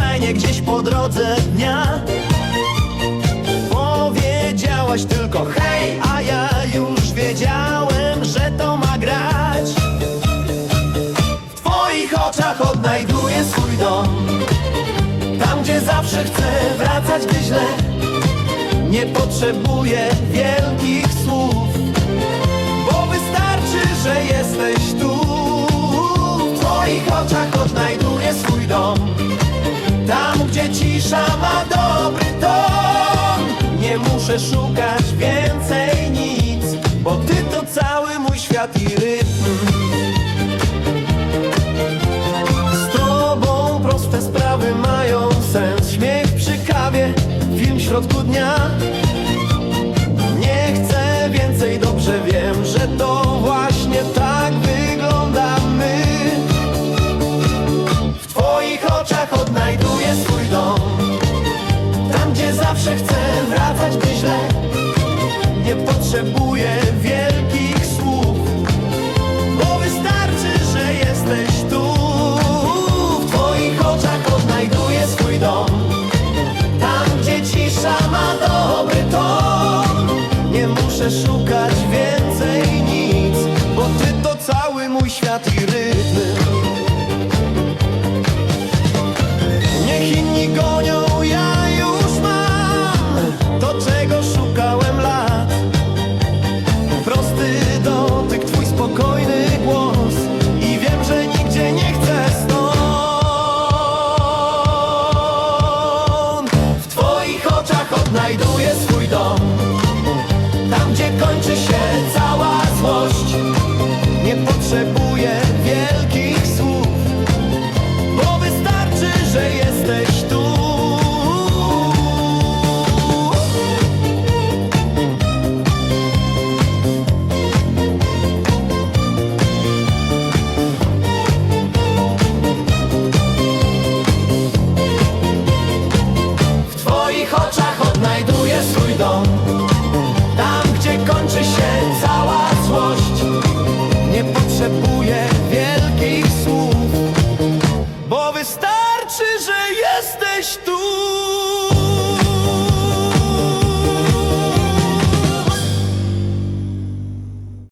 mnie gdzieś po drodze dnia. Powiedziałaś tylko hej, a ja już wiedziałem, że to ma grać. W twoich oczach odnajduję swój dom. Tam, gdzie zawsze chcę wracać, gdy źle. Nie potrzebuję wielkich muszę szukać więcej nic Bo ty to cały mój świat i rytm. Z tobą proste sprawy mają sens. Śmiech przy kawie, film w środku dnia. Nie chcę więcej, dobrze wiem, że to właśnie tak wyglądamy. W twoich oczach odnajduję potrzebuje wielkich słów Bo wystarczy, że jesteś tu. W twoich oczach odnajduję swój dom. Tam, gdzie cisza ma dobry ton. Nie muszę szukać więcej nic Bo ty to cały mój świat i rytm